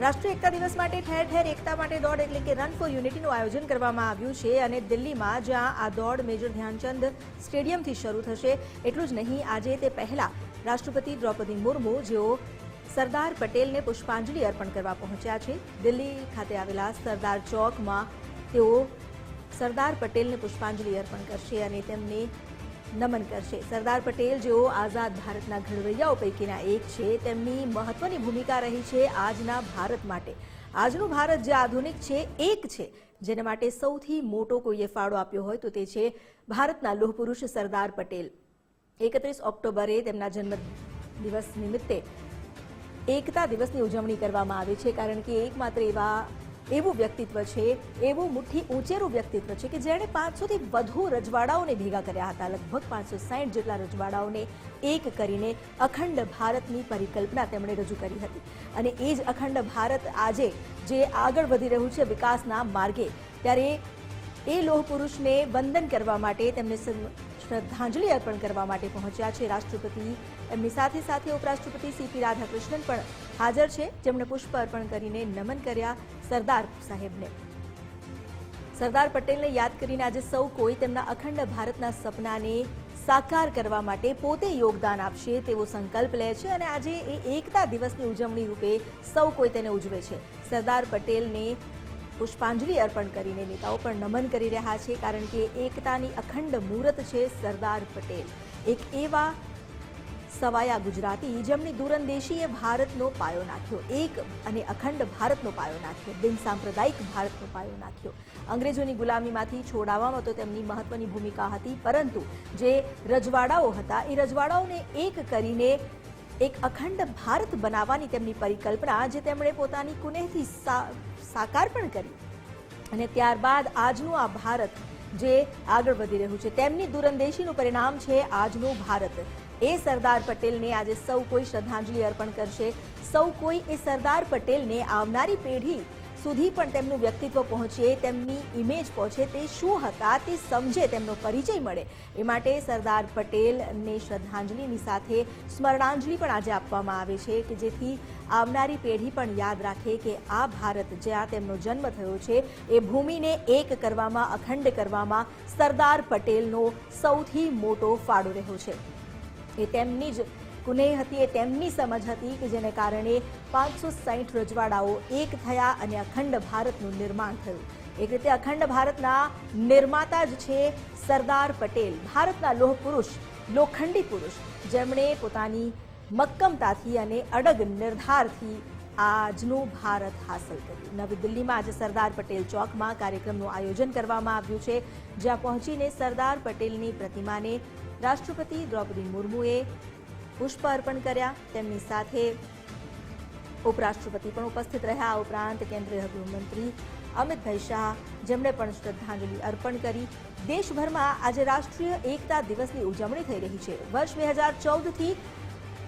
રાષ્ટ્રીય એકતા દિવસ માટે ઠેર ઠેર એકતા માટે દોડ એટલે કે રન ફોર યુનિટીનું આયોજન કરવામાં આવ્યું છે અને દિલ્હીમાં જ્યાં આ દોડ મેજર ધ્યાનચંદ સ્ટેડિયમથી શરૂ થશે. એટલું જ નહીં, આજે તે પહેલા રાષ્ટ્રપતિ દ્રૌપદી મુર્મુ, જેઓ સરદાર પટેલને પુષ્પાંજલિ અર્પણ કરવા પહોંચ્યા છે. દિલ્હી ખાતે આવેલા સરદાર ચોકમાં તેઓ સરદાર પટેલને પુષ્પાંજલિ અર્પણ કરશે અને તેમને નમન કરશે. સરદાર પટેલ જેઓ આઝાદ ભારતના ઘડવૈયાઓ પૈકીના એક છે, તેમની મહત્વની ભૂમિકા રહી છે આજના ભારત માટે. આજનું ભારત જે આધુનિક છે, એક છે, જેના માટે સૌથી મોટો કોઈએ ફાળો આપ્યો હોય તો તે છે ભારતના લોહપુરુષ સરદાર પટેલ. એકત્રીસ ઓક્ટોબરે તેમના જન્મ દિવસ નિમિત્તે એકતા દિવસની ઉજવણી કરવામાં આવે છે, કારણ કે એકમાત્ર એવા એવું વ્યક્તિત્વ છે, એવું મુઠ્ઠી ઊંચેરું વ્યક્તિત્વ છે કે જેણે પાંચસોથી વધુ રજવાડાઓને ભેગા કર્યા હતા. લગભગ પાંચસો સાહીઠ જેટલા રજવાડાઓને એક કરીને અખંડ ભારતની પરિકલ્પના તેમણે રજૂ કરી હતી. અને એ જ અખંડ ભારત આજે જે આગળ વધી રહ્યું છે વિકાસના માર્ગે, ત્યારે એ લોહ પુરુષને વંદન કરવા માટે, તેમને શ્રદ્ધાંજલિ અર્પણ કરવા માટે પહોંચ્યા છે રાષ્ટ્રપતિ. એમની સાથે સાથે ઉપરાષ્ટ્રપતિ સીપી રાધાકૃષ્ણન પણ હાજર છે. જેમણે પુષ્પ અર્પણ કરીને નમન કર્યા સરદાર સાહેબને. સરદાર પટેલને યાદ કરીને આજે સૌ કોઈ તેમના અખંડ ભારતના સપનાને સાકાર કરવા માટે પોતે યોગદાન આપશે તેવો સંકલ્પ લે છે અને આજે એ એકતા દિવસની ઉજવણી રૂપે સૌ કોઈ તેને ઉજવે છે. સરદાર પટેલને પુષ્પાંજલિ અર્પણ કરીને નેતાઓ પણ નમન કરી રહ્યા છે કારણ કે એકતાની અખંડ મુહૂર્ત છે સરદાર પટેલ. એક એવા સવાયા ગુજરાતી જેમની દૂરંદેશીએ ભારતનો પાયો નાખ્યો. એક અને અખંડ ભારતનો પાયો નાખ્યો. બિન સાંપ્રદાયિક ભારતનો પાયો નાખ્યો. અંગ્રેજોની ગુલામીમાંથી છોડાવવામાં તો તેમની મહત્વની ભૂમિકા હતી, પરંતુ જે રજવાડાઓ હતા, એ રજવાડાઓને એક કરીને એક અખંડ ભારત બનાવવાની તેમની પરિકલ્પના જે તેમણે પોતાની કુનેહથી સાકાર પણ કરી. અને ત્યારબાદ આજનું આ ભારત જે આગળ વધી રહ્યું છે. તેમની દૂરંદેશીનું પરિણામ છે આજનું ભારત. એ સરદાર પટેલને આજે સૌ કોઈ શ્રદ્ધાંજલિ અર્પણ કરશે. સૌ કોઈ એ સરદાર પટેલને આવનારી પેઢી સુધી પણ તેમનું વ્યક્તિત્વ પહોંચે, તેમની ઇમેજ પહોંચે, તે શું હતા તે સમજે, તેમનો પરિચય મળે. એ માટે સરદાર પટેલને શ્રદ્ધાંજલિની સાથે સ્મરણાંજલિ પણ આજે આપવામાં આવે છે કે જેથી આવનારી પેઢી પણ યાદ રાખે કે આ ભારત જ્યાં તેમનો જન્મ થયો છે, એ ભૂમિને એક કરવામાં, અખંડ કરવામાં સરદાર પટેલનો સૌથી મોટો ફાળો રહ્યો છે. એ તેમની જ કુનેહ હતી એ તેમની સમજ હતી કે જેને કારણે પાંચસો સાહીઠ રજવાડાઓ એક થયા અને અખંડ ભારતનું નિર્માણ થયું. એક રીતે અખંડ ભારતના નિર્માતા જ છે સરદાર પટેલ, ભારતના લોહ પુરુષ લોખંડી પુરુષ. જેમણે પોતાની મક્કમતાથી અને અડગ નિર્ધારથી આજનું ભારત હાંસલ કર્યું. નવી દિલ્હીમાં આજે સરદાર પટેલ ચોકમાં કાર્યક્રમનું આયોજન કરવામાં આવ્યું છે, જ્યાં પહોંચીને સરદાર પટેલની પ્રતિમાને રાષ્ટ્રપતિ દ્રૌપદી મુર્મુએ પુષ્પ અર્પણ કર્યા તેમની સાથે. ઉપરાષ્ટ્રપતિ પણ ઉપસ્થિત રહ્યા. આ ઉપરાંત કેન્દ્રીય ગૃહમંત્રી અમિતભાઈ શાહ, જેમણે પણ શ્રદ્ધાંજલિ અર્પણ કરી. દેશભરમાં આજે રાષ્ટ્રીય એકતા દિવસની ઉજવણી થઈ રહી છે. વર્ષ બે હજાર ચૌદથી